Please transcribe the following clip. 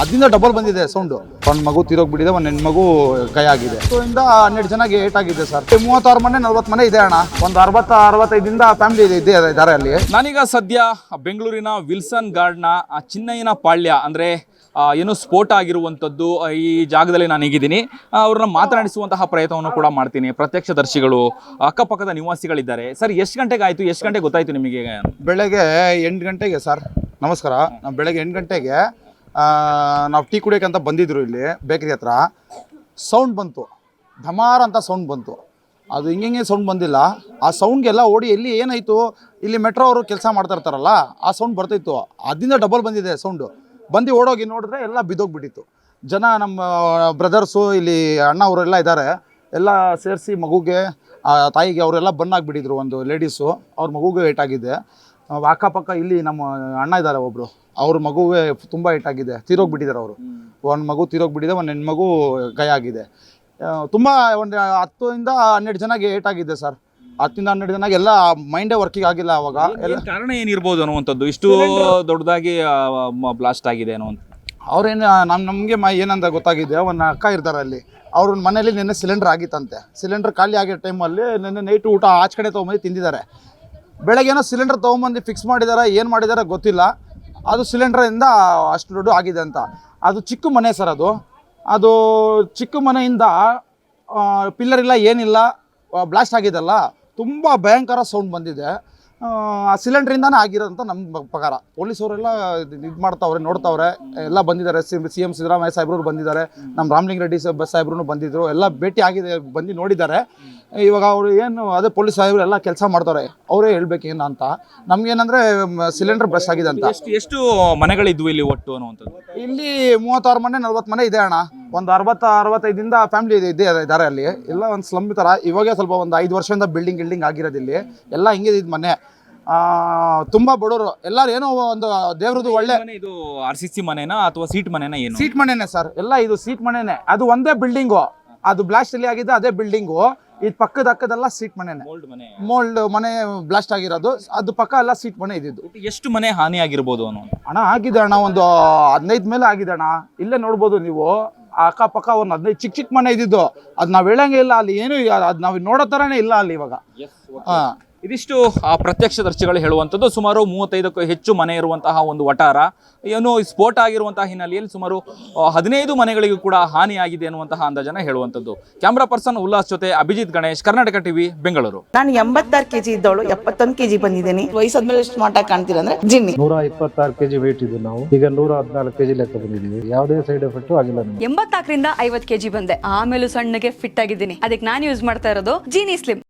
ಅದರಿಂದ ಡಬಲ್ ಬಂದಿದೆ ಸೌಂಡು ಒಂದು ಮಗು ತೀರೋಗ್ಬಿಟ್ಟಿದೆ ಒಂದು ಹೆಣ್ಮಗು ಕೈ ಆಗಿದೆ. ಇಂದ ಹನ್ನೆರಡು ಜನಗೆ ಏಟ್ ಆಗಿದೆ ಸರ್ ಮೂವತ್ತಾರು ಮನೆ ನಲ್ವತ್ತು ಮನೆ ಇದೆ ಅಣ್ಣ. ಒಂದು ಅರವತ್ತ ಅರವತ್ತೈದಿಂದ ಫ್ಯಾಮಿಲಿ ಇದೆ ಇದ್ದಾರೆ ಅಲ್ಲಿ. ನಾನೀಗ ಸದ್ಯ ಬೆಂಗಳೂರಿನ ವಿಲ್ಸನ್ ಗಾರ್ಡ್ನ ಚಿನ್ನಯ್ಯನ ಪಾಳ್ಯ ಅಂದರೆ ಏನು ಸ್ಫೋಟ ಆಗಿರುವಂಥದ್ದು ಈ ಜಾಗದಲ್ಲಿ ನಾನು ಈಗಿದ್ದೀನಿ. ಅವ್ರನ್ನ ಮಾತನಾಡಿಸುವಂತಹ ಪ್ರಯತ್ನವನ್ನು ಕೂಡ ಮಾಡ್ತೀನಿ. ಪ್ರತ್ಯಕ್ಷದರ್ಶಿಗಳು ಅಕ್ಕಪಕ್ಕದ ನಿವಾಸಿಗಳಿದ್ದಾರೆ. ಸರ್ ಎಷ್ಟು ಗಂಟೆಗೆ ಆಯಿತು ಎಷ್ಟು ಗಂಟೆಗೆ ಗೊತ್ತಾಯಿತು ನಿಮಗೆ? ಬೆಳಗ್ಗೆ ಎಂಟು ಗಂಟೆಗೆ ಸರ್ ನಮಸ್ಕಾರ. ನಾವು ಬೆಳಗ್ಗೆ ಎಂಟು ಗಂಟೆಗೆ ನಾವು ಟೀ ಕುಡಿಯೋಕ್ಕಂತ ಬಂದಿದ್ರು ಇಲ್ಲಿ ಬೇಕರಿ ಹತ್ರ. ಸೌಂಡ್ ಬಂತು. ಧಮಾರ ಅಂತ ಸೌಂಡ್ ಬಂತು. ಅದು ಹಿಂಗೆ ಸೌಂಡ್ ಬಂದಿಲ್ಲ. ಆ ಸೌಂಡ್ಗೆಲ್ಲ ಓಡಿ ಎಲ್ಲಿ ಏನಾಯಿತು? ಇಲ್ಲಿ ಮೆಟ್ರೋ ಅವರು ಕೆಲಸ ಮಾಡ್ತಾ ಇರ್ತಾರಲ್ಲ, ಆ ಸೌಂಡ್ ಬರ್ತಿತ್ತು. ಅದರಿಂದ ಡಬಲ್ ಬಂದಿದೆ ಸೌಂಡು ಬಂದು ಓಡೋಗಿ ನೋಡಿದ್ರೆ ಎಲ್ಲ ಬಿದ್ದೋಗ್ಬಿಟ್ಟಿತ್ತು. ಜನ ನಮ್ಮ ಬ್ರದರ್ಸು ಇಲ್ಲಿ ಅಣ್ಣ ಅವರೆಲ್ಲ ಇದ್ದಾರೆ ಎಲ್ಲ ಸೇರಿಸಿ ಮಗುಗೆ ತಾಯಿಗೆ ಅವರೆಲ್ಲ ಬನ್ನಾಗಿಬಿಟ್ಟಿದ್ರು ಒಂದು ಲೇಡೀಸು ಅವ್ರ ಮಗುಗೆ ಏಟಾಗಿದೆ ಅಕ್ಕಪಕ್ಕ ಇಲ್ಲಿ ನಮ್ಮ ಅಣ್ಣ ಇದ್ದಾರೆ ಒಬ್ಬರು ಅವ್ರ ಮಗುವೇ ತುಂಬ ಏಟಾಗಿದೆ ತೀರೋಗ್ಬಿಟ್ಟಿದ್ದಾರೆ ಅವರು. ಒಂದು ಮಗು ತೀರೋಗ್ಬಿಟ್ಟಿದೆ ಒಂದು ಹೆಣ್ಮಗು ಗಾಯ ಆಗಿದೆ. ತುಂಬ ಒಂದು ಹತ್ತರಿಂದ ಹನ್ನೆರಡು ಜನಗೆ ಏಟಾಗಿದೆ ಸರ್ ಹತ್ತಿಂದ ಹನ್ನೆರಡು ಜನಗೆ ಎಲ್ಲ ಮೈಂಡೇ ವರ್ಕಿಂಗ್ ಆಗಿಲ್ಲ ಅವಾಗ. ಎಲ್ಲ ಏನ್ ಕಾರಣ ಏನಿರ್ಬೋದು ಅನ್ನುವಂಥದ್ದು? ಇಷ್ಟು ದೊಡ್ಡದಾಗಿ ಬ್ಲಾಸ್ಟ್ ಆಗಿದೆ ಅನ್ನುವಂಥ ಅವ್ರೇನು ನಮ್ಮ ನಮಗೆ ಮ ಏನಂತ ಗೊತ್ತಾಗಿದೆ ಒಂದು ಅಕ್ಕ ಇರ್ತಾರೆ ಅಲ್ಲಿ. ಅವ್ರ ಮನೇಲಿ ನಿನ್ನೆ ಸಿಲಿಂಡರ್ ಆಗಿತ್ತಂತೆ. ಸಿಲಿಂಡರ್ ಖಾಲಿ ಆಗಿರೋ ಟೈಮಲ್ಲಿ ನಿನ್ನೆ ನೈಟ್ ಊಟ ಆಚೆ ಕಡೆ ತೊಗೊಂಬಂದು ತಿಂದಿದ್ದಾರೆ. ಬೆಳಗ್ಗೆನೋ ಸಿಲಿಂಡರ್ ತೊಗೊಂಬಂದು ಫಿಕ್ಸ್ ಮಾಡಿದ್ದಾರೆ ಏನು ಮಾಡಿದ್ದಾರೆ ಗೊತ್ತಿಲ್ಲ. ಅದು ಸಿಲಿಂಡ್ರಿಂದ ಅಷ್ಟು ದೊಡ್ಡ ಆಗಿದೆ ಅಂತ. ಅದು ಚಿಕ್ಕ ಮನೆ ಸರ್ ಅದು. ಅದು ಚಿಕ್ಕ ಮನೆಯಿಂದ ಪಿಲ್ಲರ್ ಇಲ್ಲ, ಏನಿಲ್ಲ ಬ್ಲಾಸ್ಟ್ ಆಗಿದೆಲ್ಲ. ತುಂಬ ಭಯಂಕರ ಸೌಂಡ್ ಬಂದಿದೆ. ಆ ಸಿಲಿಂಡ್ರಿಂದಾನೇ ಆಗಿರೋದಂತ ನಮ್ಮ ಪ್ರಕಾರ. ಪೊಲೀಸವರೆಲ್ಲ ಇದು ಮಾಡ್ತಾವ್ರೆ ನೋಡ್ತಾವ್ರೆ. ಎಲ್ಲ ಬಂದಿದ್ದಾರೆ. ಸಿ ಸಿ ಎಂ ಸಿದ್ದರಾಮಯ್ಯ ಸಾಹೇಬ್ರು ಬಂದಿದ್ದಾರೆ. ನಮ್ಮ ರಾಮಲಿಂಗ ರೆಡ್ಡಿ ಸಾಹೇಬ್ ಸಾಹೇಬ್ರು ಬಂದಿದ್ದರು ಎಲ್ಲ ಭೇಟಿ ಆಗಿದೆ ಬಂದು ನೋಡಿದ್ದಾರೆ. ಇವಾಗ ಅವರು ಏನು ಅದೇ ಪೊಲೀಸ್ ಸಾಹೇಬ್ರು ಎಲ್ಲ ಕೆಲಸ ಮಾಡ್ತಾರೆ. ಅವರೇ ಹೇಳ್ಬೇಕು ಏನು ಅಂತ ನಮ್ಗೇನಂದರೆ ಸಿಲಿಂಡರ್ ಬಸ್ ಆಗಿದೆ ಅಂತ. ಎಷ್ಟು ಎಷ್ಟು ಮನೆಗಳಿದ್ವು ಇಲ್ಲಿ ಒಟ್ಟು ಅನ್ನುವಂಥದ್ದು? ಇಲ್ಲಿ ಮೂವತ್ತಾರು ಮನೆ ನಲ್ವತ್ತು ಮನೆ ಇದೆ ಅಣ್ಣ. ಒಂದು ಅರವತ್ತ ಅರವತ್ತೈದಿಂದ ಫ್ಯಾಮಿಲಿ ಇದೆ ಇದ್ದಾರೆ ಅಲ್ಲಿ. ಎಲ್ಲ ಒಂದು ಸ್ಲಮ್ ಥರ ಇವಾಗೆ ಸ್ವಲ್ಪ ಒಂದು ಐದು ವರ್ಷದಿಂದ ಬಿಲ್ಡಿಂಗ್ ಗಿಲ್ಡಿಂಗ್ ಆಗಿರೋದಿಲ್ಲಿ ಎಲ್ಲ ಹಿಂಗೆ ಇದು ಮನೆ. ಆ, ತುಂಬಾ ಬಡವರು. ಎಲ್ಲರೂ ಏನೋ ಒಂದು ದೇವ್ರದ್ದು ಒಳ್ಳೆ ಇದು ಆರ್ ಸಿ ಸಿ ಮನೆನಾ ಅಥವಾ ಸೀಟ್ ಮನೆನಾ ಏನು? ಸೀಟ್ ಮನೆನೇ ಸರ್ ಎಲ್ಲ ಇದು ಸೀಟ್ ಮನೆನೇ. ಅದು ಒಂದೇ ಬಿಲ್ಡಿಂಗು ಅದು ಬ್ಲಾಸ್ಟ್ ಅಲ್ಲಿ ಆಗಿದ್ದ ಅದೇ ಬಿಲ್ಡಿಂಗು ಇದು ಪಕ್ಕದ ಅಕ್ಕದೆಲ್ಲ ಸೀಟ್ ಮನೆನೇ. ಮೋಲ್ಡ್ ಮನೆ. ಬ್ಲಾಸ್ಟ್ ಆಗಿರೋದು. ಅದು ಪಕ್ಕ ಎಲ್ಲ ಸೀಟ್ ಮನೆ ಇದ್ದಿದ್ದು. ಎಷ್ಟು ಮನೆ ಹಾನಿ ಆಗಿರ್ಬೋದು ಅಣ್ಣ ಆಗಿದೆ ಅಣ್ಣ ಒಂದು ಹದಿನೈದು ಮೇಲೆ ಆಗಿದೆ ಅಣ್ಣ. ಇಲ್ಲೇ ನೋಡ್ಬೋದು ನೀವು. ಅಕ್ಕಪಕ್ಕ ಒಂದು ಹದಿನೈದು ಚಿಕ್ಕ ಚಿಕ್ಕ ಮನೆ ಇದ್ದಿದ್ದು. ಅದು ನಾವು ಹೇಳಂಗೆ ಇಲ್ಲ ಅಲ್ಲಿ ಏನು ಅದು ನಾವು ನೋಡೋ ಥರನೇ ಇಲ್ಲ ಅಲ್ಲಿ ಇವಾಗ. ಹಾಂ. ಇದಿಷ್ಟು ಆ ಪ್ರತ್ಯಕ್ಷದರ್ಶಿಗಳು ಹೇಳುವಂಥದ್ದು. ಸುಮಾರು ಮೂವತ್ತೈದಕ್ಕೂ ಹೆಚ್ಚು ಮನೆ ಇರುವಂತಹ ಒಂದು ವಟಾರ. ಏನು ಸ್ಫೋಟ ಆಗಿರುವಂತಹ ಹಿನ್ನೆಲೆಯಲ್ಲಿ ಸುಮಾರು ಹದಿನೈದು ಮನೆಗಳಿಗೂ ಕೂಡ ಹಾನಿಯಾಗಿದೆ ಅನ್ನುವಂತಹ ಅಂದಾಜನ ಹೇಳುವಂಥದ್ದು. ಕ್ಯಾಮ್ರಾ ಪರ್ಸನ್ ಉಲ್ಲಾಸ್ ಜೊತೆ ಅಭಿಜಿತ್ ಗಣೇಶ್ ಕರ್ನಾಟಕ ಟಿವಿ ಬೆಂಗಳೂರು. ನಾನು ಎಂಬತ್ತಾರು ಕೆಜಿ ಇದ್ದವಳು ಎಪ್ಪತ್ತೊಂದು ಕೆಜಿ ಬಂದಿದ್ದೀನಿ. ವಯಸ್ಸಾದ್ಮೇಲೆ ಸ್ಮಾರ್ಟ್ ಆಗಿ ಕಾಣ್ತೀರಂದ್ರೆ ಜಿನ್ನಿ. ನೂರ ಇಪ್ಪತ್ತಾರು ಕೆಜಿ ವೇಟ್ ಇದ್ದು ನಾವು. ಈಗ ನೂರ ಹದಿನಾಲ್ಕು ಕೆಜಿ ಲೆಕ್ಕ ಬಂದಿದ್ದೀವಿ. ಯಾವುದೇ ಸೈಡ್ ಎಫೆಕ್ಟ್ ಆಗಿಲ್ಲ ಎಂಬತ್ನಾಲ್ಕರಿಂದ ಐವತ್ ಕೆಜಿ ಬಂದೆ. ಆಮೇಲೆ ಸಣ್ಣಗೆ ಫಿಟ್ ಆಗಿದ್ದೀನಿ. ಅದಕ್ಕೆ ನಾನು ಯೂಸ್ ಮಾಡ್ತಾ ಇರೋದು ಜೀನಿ ಸ್ಲಿಮ್